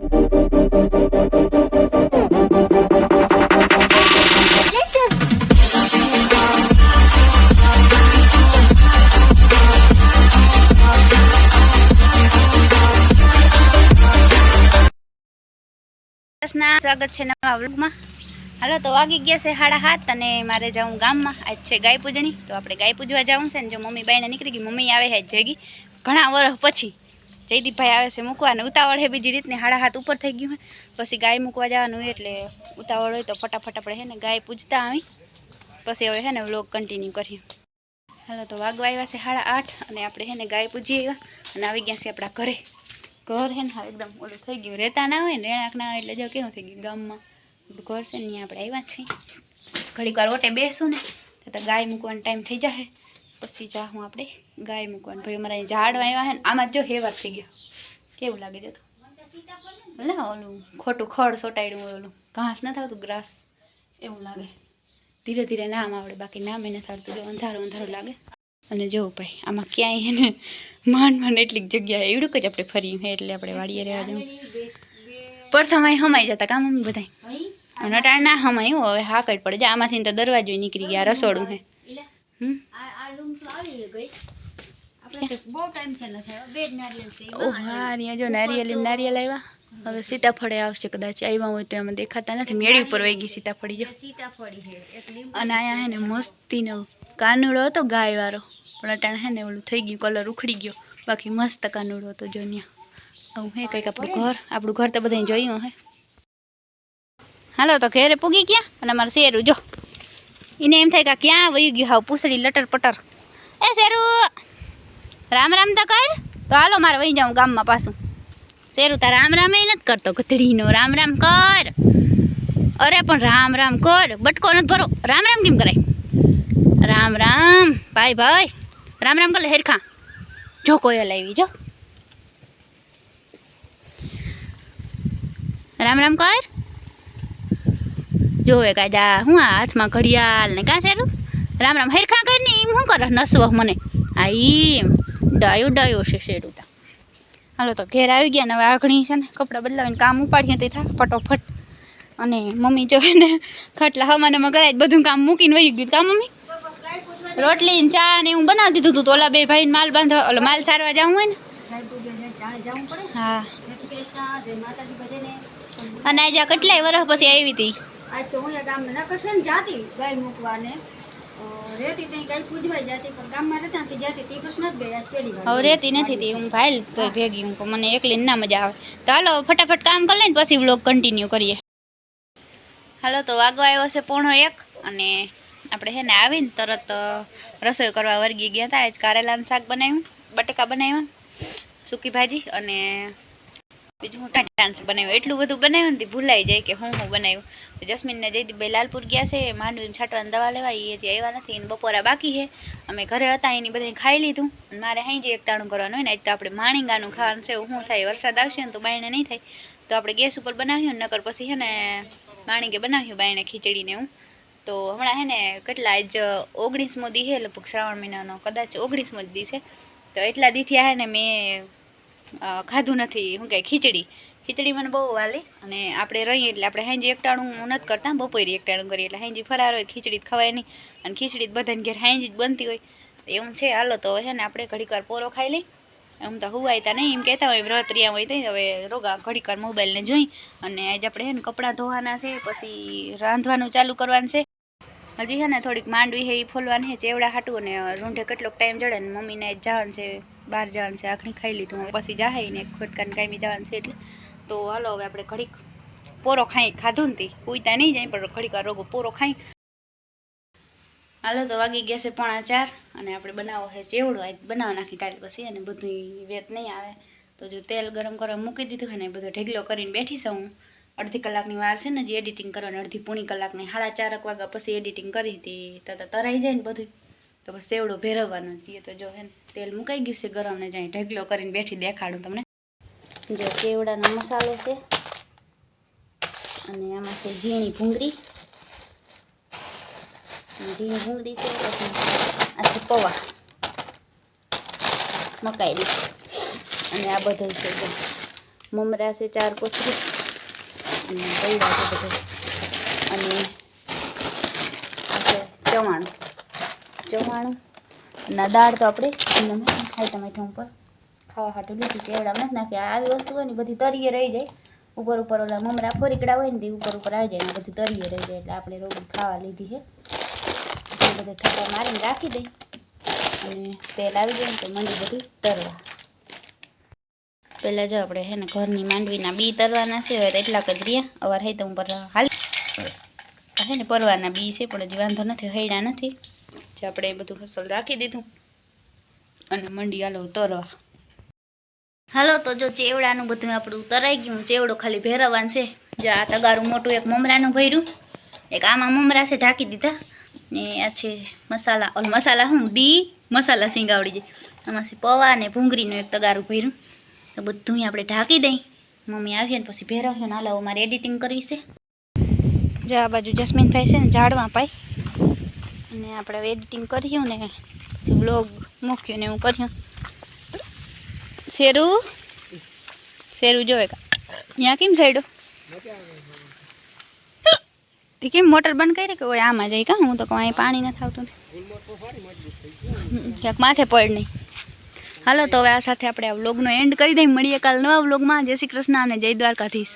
સ્વાગત છે નવા વ્લોગમાં. હાલો, તો વાગી ગયા છે સાડા હાથ અને મારે જાઉં ગામમાં. આજ છે ગાય પૂજણી. તો આપણે ગાય પૂજવા જવું છે ને જો મમ્મી બાઈને નીકળી ગઈ, મમ્મી આવે છે ભેગી. ઘણા વર્ષ પછી જયદીપભાઈ આવે છે મૂકવા અને ઉતાવળ હે બીજી રીતની હાડા હાથ ઉપર થઈ ગયું હોય પછી ગાય મૂકવા જવાનું એટલે ઉતાવળ હોય તો ફટાફટ આપણે હે ને ગાય પૂજતા આવી. પછી હવે હે ને વ્લોગ કન્ટિન્યુ કરીએ. હાલો તો વાગવા આવ્યા છે સાડા આઠ અને આપણે હે ને ગાય પૂજી આવ્યા અને આવી ગયા છે આપણા ઘરે. ઘર હે ને એકદમ ઓલું થઈ ગયું. રહેતા ના હોય ને, રહેણાંક ના હોય એટલે જો કેવું થઈ ગયું ગામમાં. ઘર છે ને આપણે આવ્યા છીએ. ઘડીક વાર ઓટે બેસું ને, તો ગાય મૂકવાનો ટાઈમ થઈ જશે પછી જાઉં આપણે ગાય મૂકવાનું. ભાઈ અમારા અહીં ઝાડ આવ્યા છે ને આમાં જો હેવાર થઈ ગયો. કેવું લાગે જતું ના ઓલું ખોટું ખડ સોટાડ્યું હોય ઓલું ઘાસ ન થતું ગ્રાસ. એવું લાગે. ધીરે ધીરે નામ આવડે બાકી નામે નથી થતું જો અંધારું અંધારું લાગે. અને જોવું ભાઈ આમાં ક્યાંય એને માંડ માંડ એટલી જગ્યા એવડું જ આપણે ફર્યું હે એટલે આપણે વાડીએ રહેવા જવું. પર સમય હમાઈ જતા કામ મમ્મી બધાય? અને ના હમાયું હવે હા કઈ પડે. જા આમાંથી તો દરવાજો નીકળી ગયા રસોડું હે. હમ? ઓ હા અહીંયા જો નારિયેલ એમ નારિયેલ આવ્યા હવે સીતાફળે આવશે કદાચ આવ્યા હોય તો એમાં દેખાતા નથી મેળી ઉપર વહી ગઈ સીતાફળી જો અને અહીંયા હે ને મસ્તીનો કાનુડો હતો ગાય વાળો પણ અટાણે હે ને ઓલું થઈ ગયું કલર ઉખડી ગયો બાકી મસ્ત કાનુડો હતો જો ત્યાં આવું હે કંઈક આપણું ઘર આપણું ઘર તો બધાય જોયું હે હાલો તો ઘેરે પૂગી ગયા અને અમારે શેરું જો એને એમ થાય કે ક્યાં વહી ગયું હાવ પૂછડી લટર પટર એ શેરું, રામ રામ તો કર. તો હાલો, મારે વહી જાઉં ગામમાં પાછું. શેરું, તાર રામ રામ એ નથી કરતો ગધડીનો રામ રામ કર. અરે, પણ રામ રામ કર. બટકો નથી ભરો. રામ રામ કેમ કરાય? રામ રામ. ભાઈ ભાઈ. રામ રામ કરે હેરખા. જો, કોયલ આવી, જો. રામ રામ કર. જોવે કાજા હું આ હાથમાં ઘડિયાળ ને કાં શેરું? રામ રામ હેરખા કર શું કરે નસવો મને? હા એમ ડાયો ડાયો છે તા. હાલો તો ઘેર આવી ગયા ને હવે આઘણી છે ને કપડાં બદલાવીને કામ ઉપાડીએ તે થાય ફટોફટ. અને મમ્મી જો ને ખાટલા હવાનામાં કરાય બધું કામ મૂકીને વહી ગયું. કામ મમ્મી? રોટલી ને ચા ને હું બનાવી દીધું હતું તો ઓલા બે ભાઈને માલ બાંધવા, ઓલો માલ સારવા જવું હોય ને? હા. અને આજે કેટલાય વર્ષ પછી આવી હતી? આજ તો હું ગામ ન કરશે ને જાતી ગાય મૂકવાને. હવે રહેતી નથી તે હું ભાઈ તો ભેગી હું મને એકલી ના મજા આવે. તો હાલો, ફટાફટ કામ કરી લઈને પછી વ્લોગ કન્ટિન્યુ કરીએ. હાલો, તો વાગવા આવ્યો પોણો એક, અને આપણે છે આવીને તરત રસોઈ કરવા વર્ગી ગયા હતા. આજ કારેલાનું શાક બનાવ્યું, બટેકા બનાવ્યા, સૂકી ભાજી અને બીજું હું ડાન્સ બનાવ્યું? એટલું બધું બનાવ્યું ને ભૂલાઈ જાય કે હું હું બનાવ્યું. જસ્મીનને જયદીપભાઈ લાલપુર ગયા છે, માંડવીને છાંટવાની દવા લેવા એ હજી આવ્યા નથી, એને બપોરા બાકી છે. અમે ઘરે હતા, એની બધાને ખાઈ લીધું. મારે અહીં જે એકટાણું કરવાનું હોય ને, આજ તો આપણે માણીંગાનું ખાવાનું છે, હું થાય, વરસાદ આવશે ને તો બાયણે નહીં થાય. તો આપણે ગેસ ઉપર બનાવ્યું નકર પછી છે ને, માણીગે બનાવ્યું બાયણે ખીચડીને એવું. તો હમણાં હે ને, કેટલા આજ ઓગણીસમો દી છે, લગભગ શ્રાવણ મહિનાનો, કદાચ ઓગણીસમો જ દી છે. તો એટલા દીથી હે ને, મેં ખાધું નથી, શું કહે ખીચડી. ખીચડી મને બહુ વાલી અને આપણે રહીએ એટલે આપણે હાંજી એકટાણું નથી કરતા, બપોરે એકટાણું કરીએ એટલે હાંજી ફરાર હોય, ખીચડી ખવાય નહીં. અને ખીચડી બધાને ઘેર હાંજી જ બનતી હોય. એવું છે હાલો તો છે ને આપણે ઘડીક પોરો ખાઈ લઈ. એમ તો હુવાયતા નહીં, એમ કહેતા હોય, વ્રત રહ્યા હોય તો હવે રોગા ઘડીક મોબાઈલને જોઈ. અને આજે આપણે છે ને કપડાં ધોવાના છે, પછી રાંધવાનું ચાલુ કરવાનું છે. હજી છે ને થોડીક માંડવી છે એ ફોલવાની છે ચેવડા હાટું અને રૂંઢે કેટલોક ટાઈમ જડે ને મમ્મીને જવાનું છે, બહાર જવાનું છે, આખણી ખાઈ લીધું. પછી જાહે ને ખોટકાને કાંઈ જવાનું છે એટલે. તો હાલો હવે આપણે ઘડીક પોરો ખાઈ ખાધું ને પૂછતા નહીં જાય, પણ ઘડીક વાર રોગો પોરો ખાઈ. હાલો તો વાગી ગયા છે પોણા ચાર અને આપણે બનાવો છે ચેવડો. આજ બનાવવા નાખી કાલે પછી અને બધું વેત નહીં આવે. તો જો તેલ ગરમ કરવા મૂકી દીધું હોય ને બધો ઢેગલો કરીને બેઠી છું હું. અડધી કલાકની વાર છે ને જે એડિટિંગ કરવાની, અડધી પૂણી કલાકની. સાડા ચારક વાગ્યા પછી એડિટિંગ કરી હતી. તો તરાઈ જાય ને બધું. તો બસ સેવડો ભેરવવાનો છીએ તો જો હે તેલ મુકાઈ ગયું છે ગરમ ને જાય. ઢગલો કરીને બેઠી દેખાડું તમને. જો કેવડાનો મસાલો છે. અને આમાં છે ઝીણી ભૂંગળી. ઝીણી ભૂંગળી છે, પછી આ છે પૌવા. મકાઈ અને આ બધું છે મમરા છે, ચાર કોથળી પૈડા છે બધું અને આ છે ચવાણું ચવાણું અને દાળ તો આપણે ખાઈ ટમેટા ઉપર ખાવા હાટું લીધી છે એવડા નથી નાખી આવી વસ્તુ હોય ને બધી તરીએ રહી જાય ઉપર ઉપર ઓલા મમરા ફોરીકડા હોય ને તે ઉપર ઉપર આવી જાય ને બધી તરીએ રહી જાય એટલે આપણે રોગી ખાવા લીધી છે બધે થપ્પા મારીને રાખી દઈ અને તેલ આવી જાય ને તો મંડી બધી તરવા. પહેલાં જો આપણે હે ને ઘરની માંડવીના બી તરવાના છે, હવે એટલા રહ્યા. અવાર હૈ તો હું પર હાલ. હે ને પરવાના બી છે, પણ હજી વાંધો નથી હૈડા નથી. જે આપણે એ બધું ફસલ રાખી દીધું. અને મંડી હાલો તરવા. હાલો તો જો ચેવડાનું બધું આપણું તરાઈ ગયું, ચેવડો ખાલી ભેરવવાનું છે. જો આ તગારું મોટું એક મમરાનું ભર્યું. એક આમાં મમરા છે, ઢાંકી દીધા. ને આ છે મસાલા, ઓલ મસાલા શું બી મસાલા સિંગાવડી જાય આમાં છે પૌવા ને ભૂંગળીનું એક તગારું ભર્યું. તો બધું આપણે ઢાંકી દઈ. મમ્મી આવીએ ને પછી ભેરવશે ને હાલો મારે એડિટિંગ કરી છે. જો આ બાજુ જસ્મીનભાઈ છે ને ઝાડમાં પાઈ અને આપણે એડિટિંગ કર્યું ને, પછી વ્લોગ મૂક્યું ને એવું કર્યું. શેરું? શેરું જોવે ત્યાં કેમ સાઈડો તે કેમ મોટર બંધ કરી કે ઓય આમાં જાય કા? હું તો કહું પાણી નથી આવતું ને. ક્યાંક માથે પડ નહીં. હાલો, તો હવે આ સાથે આપણે આ વ્લોગનો એન્ડ કરી દઈએ. મળીએ કાલ નવા વ્લોગમાં જય શ્રી કૃષ્ણ અને જય દ્વારકાધીશ.